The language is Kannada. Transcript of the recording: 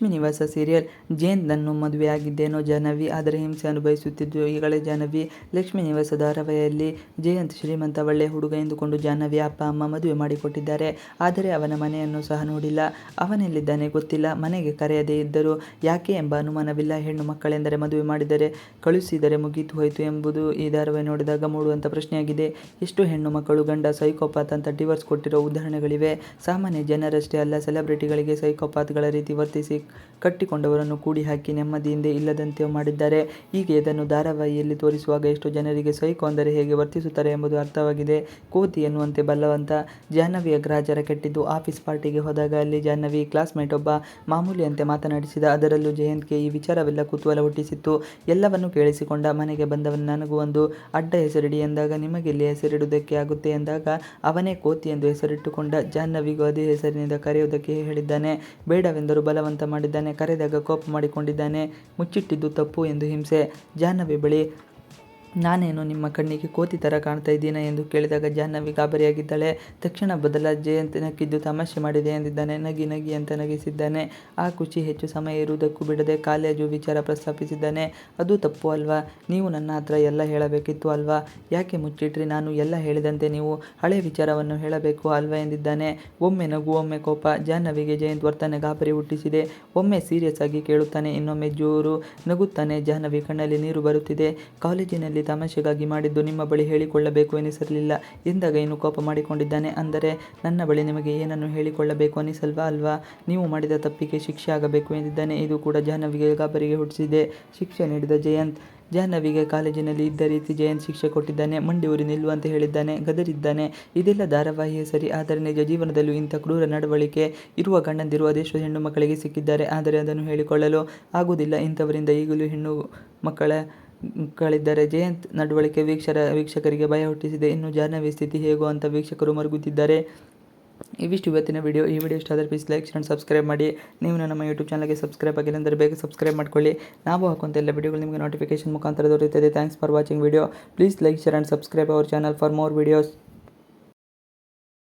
ನಿವಾಸ ಸೀರಿಯಲ್ ಜಯಂತ್ನನ್ನು ಮದುವೆಯಾಗಿದ್ದೇನೋ ಜಾಹ್ನವಿ, ಆದರೆ ಹಿಂಸೆ ಅನುಭವಿಸುತ್ತಿದ್ದು ಈಗಲೇ ಜಾಹ್ನವಿ ಲಕ್ಷ್ಮಿ ನಿವಾಸ ಧಾರಾವಾಹಿಯಲ್ಲಿ ಜಯಂತ್ ಶ್ರೀಮಂತ ಒಳ್ಳೆಯ ಹುಡುಗ ಎಂದುಕೊಂಡು ಜಾಹ್ನವಿ ಅಪ್ಪ, ಅಮ್ಮ ಮದುವೆ ಮಾಡಿಕೊಟ್ಟಿದ್ದಾರೆ. ಆದರೆ ಅವನ ಮನೆಯನ್ನು ಸಹ ನೋಡಿಲ್ಲ. ಅವನೆಲ್ಲಿದ್ದಾನೆ ಗೊತ್ತಿಲ್ಲ. ಮನೆಗೆ ಕರೆಯದೇ ಇದ್ದರು ಯಾಕೆ ಎಂಬ ಅನುಮಾನವಿಲ್ಲ. ಹೆಣ್ಣು ಮಕ್ಕಳೆಂದರೆ ಮದುವೆ ಮಾಡಿದರೆ ಕಳುಹಿಸಿದರೆ ಮುಗಿತು ಹೋಯಿತು ಎಂಬುದು ಈ ಧಾರಾವಾಹಿ ನೋಡಿದಾಗ ಮೂಡುವಂಥ ಪ್ರಶ್ನೆಯಾಗಿದೆ. ಎಷ್ಟು ಹೆಣ್ಣು ಮಕ್ಕಳು ಗಂಡ ಸೈಕೋಪಾತ್ ಅಂತ ಡಿವೋರ್ಸ್ ಕೊಟ್ಟಿರೋ ಉದಾಹರಣೆಗಳಿವೆ. ಸಾಮಾನ್ಯ ಜನರಷ್ಟೇ ಅಲ್ಲ, ಸೆಲೆಬ್ರಿಟಿಗಳಿಗೆ ಸೈಕೋಪಾತ್ಗಳ ರೀತಿ ವರ್ತಿಸಿ ಕಟ್ಟಿಕೊಂಡವರನ್ನು ಕೂಡಿ ಹಾಕಿ ನೆಮ್ಮದಿಯಿಂದ ಇಲ್ಲದಂತೆ ಮಾಡಿದ್ದಾರೆ. ಹೀಗೆ ಇದನ್ನು ಧಾರಾವಾಹಿಯಲ್ಲಿ ತೋರಿಸುವಾಗ ಎಷ್ಟು ಜನರಿಗೆ ಸೈಕೋ ಅಂದರೆ ಹೇಗೆ ವರ್ತಿಸುತ್ತಾರೆ ಎಂಬುದು ಅರ್ಥವಾಗಿದೆ. ಕೋತಿ ಎನ್ನುವಂತೆ ಬಲ್ಲವಂತ ಜಾಹ್ನವಿಯ ಗ್ರಾಚಾರ ಕೆಟ್ಟಿದ್ದು ಆಫೀಸ್ ಪಾರ್ಟಿಗೆ ಹೋದಾಗ ಅಲ್ಲಿ ಜಾಹ್ನವಿ ಕ್ಲಾಸ್ಮೇಟ್ ಒಬ್ಬ ಮಾಮೂಲಿಯಂತೆ ಮಾತನಾಡಿಸಿದ. ಅದರಲ್ಲೂ ಜಯಂತ್ಗೆ ಈ ವಿಚಾರವೆಲ್ಲ ಕುತೂಹಲ ಹುಟ್ಟಿಸಿತ್ತು. ಎಲ್ಲವನ್ನೂ ಕೇಳಿಸಿಕೊಂಡ ಮನೆಗೆ ಬಂದವನು ನನಗೂ ಒಂದು ಅಡ್ಡ ಹೆಸರಿಡಿ ಎಂದಾಗ ನಿಮಗೆಲ್ಲಿ ಹೆಸರಿಡುವುದಕ್ಕೆ ಆಗುತ್ತೆ ಎಂದಾಗ ಅವನೇ ಕೋತಿ ಎಂದು ಹೆಸರಿಟ್ಟುಕೊಂಡ ಜಾಹ್ನವಿಗೂ ಅದೇ ಹೆಸರಿನಿಂದ ಕರೆಯುವುದಕ್ಕೆ ಹೇಳಿದ್ದಾನೆ. ಬೇಡವೆಂದರೂ ಬಲವಂತ ಮಾಡಿದ್ದಾನೆ ಕರೆದಾಗ ಕೋಪ ಮಾಡಿಕೊಂಡಿದ್ದಾನೆ ಮುಚ್ಚಿಟ್ಟಿದ್ದು ತಪ್ಪು ಎಂದು ಹಿಂಸೆ. ಜಾಹ್ನವಿ ಬಳಿ ನಾನೇನು ನಿಮ್ಮ ಕಣ್ಣಿಗೆ ಕೋತಿ ಥರ ಕಾಣ್ತಾ ಇದ್ದೀನ ಎಂದು ಕೇಳಿದಾಗ ಜಾಹ್ನವಿ ಗಾಬರಿಯಾಗಿದ್ದಾಳೆ. ತಕ್ಷಣ ಬದಲ ಜಯಂತ್ ನಕ್ಕಿದ್ದು ತಮಾಷೆ ಮಾಡಿದೆ ಎಂದಿದ್ದಾನೆ. ನಗಿ ನಗಿ ಅಂತ ನಗಿಸಿದ್ದಾನೆ. ಆ ಖುಷಿ ಹೆಚ್ಚು ಸಮಯ ಇರುವುದಕ್ಕೂ ಬಿಡದೆ ಕಾಲೇಜು ವಿಚಾರ ಪ್ರಸ್ತಾಪಿಸಿದ್ದಾನೆ. ಅದು ತಪ್ಪು ಅಲ್ವಾ? ನೀವು ನನ್ನ ಹತ್ರ ಎಲ್ಲ ಹೇಳಬೇಕಿತ್ತು ಅಲ್ವಾ? ಯಾಕೆ ಮುಚ್ಚಿಟ್ರಿ? ನಾನು ಎಲ್ಲ ಹೇಳಿದಂತೆ ನೀವು ಹಳೆ ವಿಚಾರವನ್ನು ಹೇಳಬೇಕು ಅಲ್ವಾ? ಎಂದಿದ್ದಾನೆ. ಒಮ್ಮೆ ನಗು, ಒಮ್ಮೆ ಕೋಪ. ಜಾಹ್ನವಿಗೆ ಜಯಂತ್ ವರ್ತನೆ ಗಾಬರಿ ಹುಟ್ಟಿಸಿದೆ. ಒಮ್ಮೆ ಸೀರಿಯಸ್ ಆಗಿ ಕೇಳುತ್ತಾನೆ, ಇನ್ನೊಮ್ಮೆ ಜೋರು ನಗುತ್ತಾನೆ. ಜಾಹ್ನವಿ ಕಣ್ಣಲ್ಲಿ ನೀರು ಬರುತ್ತಿದೆ. ಕಾಲೇಜಿನಲ್ಲಿ ತಮಾಷೆಗಾಗಿ ಮಾಡಿದ್ದು ನಿಮ್ಮ ಬಳಿ ಹೇಳಿಕೊಳ್ಳಬೇಕು ಎನಿಸಿರಲಿಲ್ಲ ಎಂದಾಗ ಏನು ಕೋಪ ಮಾಡಿಕೊಂಡಿದ್ದಾನೆ ಅಂದರೆ, ನನ್ನ ಬಳಿ ನಿಮಗೆ ಏನನ್ನು ಹೇಳಿಕೊಳ್ಳಬೇಕು ಅನಿಸಲ್ವಾ ಅಲ್ವಾ? ನೀವು ಮಾಡಿದ ತಪ್ಪಿಗೆ ಶಿಕ್ಷೆ ಆಗಬೇಕು ಎಂದಿದ್ದಾನೆ. ಇದು ಕೂಡ ಜಾಹ್ನವಿಗೆ ಗಾಬರಿಗೆ ಹುಟ್ಟಿಸಿದೆ. ಶಿಕ್ಷೆ ನೀಡಿದ ಜಯಂತ್. ಜಾಹ್ನವಿಗೆ ಕಾಲೇಜಿನಲ್ಲಿ ಇದ್ದ ರೀತಿ ಜಯಂತ್ ಶಿಕ್ಷೆ ಕೊಟ್ಟಿದ್ದಾನೆ. ಮಂಡಿ ಊರಿ ನಿಲ್ಲುವಂತೆ ಹೇಳಿದ್ದಾನೆ. ಗದರಿದ್ದಾನೆ. ಇದೆಲ್ಲ ಧಾರಾವಾಹಿಯ ಸರಿ. ಆದರೆ ನಿಜ ಜೀವನದಲ್ಲೂ ಇಂಥ ಕ್ರೂರ ನಡವಳಿಕೆ ಇರುವ ಗಂಡಂದಿರು ಅದೆಷ್ಟು ಹೆಣ್ಣು ಮಕ್ಕಳಿಗೆ ಸಿಕ್ಕಿದ್ದಾರೆ. ಆದರೆ ಅದನ್ನು ಹೇಳಿಕೊಳ್ಳಲು ಆಗುವುದಿಲ್ಲ. ಇಂಥವರಿಂದ ಈಗಲೂ ಹೆಣ್ಣು ಮಕ್ಕಳ ಗಳಿದ್ದಾರೆ ಜಯಂತ್ ನಡವಳಿಕೆ ವೀಕ್ಷರ ವೀಕ್ಷಕರಿಗೆ ಭಯ ಹುಟ್ಟಿಸಿದೆ. ಇನ್ನು ಜಾಹ್ನವಿ ಸ್ಥಿತಿ ಹೇಗೋ ಅಂತ ವೀಕ್ಷಕರು ಮರುಗುತ್ತಿದ್ದಾರೆ. ಇವಿಷ್ಟು ಇವತ್ತಿನ ವಿಡಿಯೋ. ಈ ವಿಡಿಯೋ ಇಷ್ಟ ಆದರೆ ಪ್ಲೀಸ್ ಲೈಕ್ ಆ್ಯಂಡ್ ಸಬ್ಸ್ಕ್ರೈಬ್ ಮಾಡಿ. ನೀವು ನಮ್ಮ ಯೂಟ್ಯೂಬ್ ಚಾನಲ್ಗೆ ಸಬ್ಸ್ಕ್ರೈಬ್ ಆಗಿಲ್ಲ ಅಂದರೆ ಬೇಗ ಸಬ್ಸ್ಕ್ರೈಬ್ ಮಾಡ್ಕೊಳ್ಳಿ. ನಾವು ಹಾಕುವಂಥ ಎಲ್ಲ ವಿಡಿಯೋಗಳು ನಿಮಗೆ ನೋಟಿಫಿಕೇಶನ್ ಮುಖಾಂತರ ದೊರೆಯುತ್ತದೆ. Thanks for watching video please like share and subscribe our channel for more videos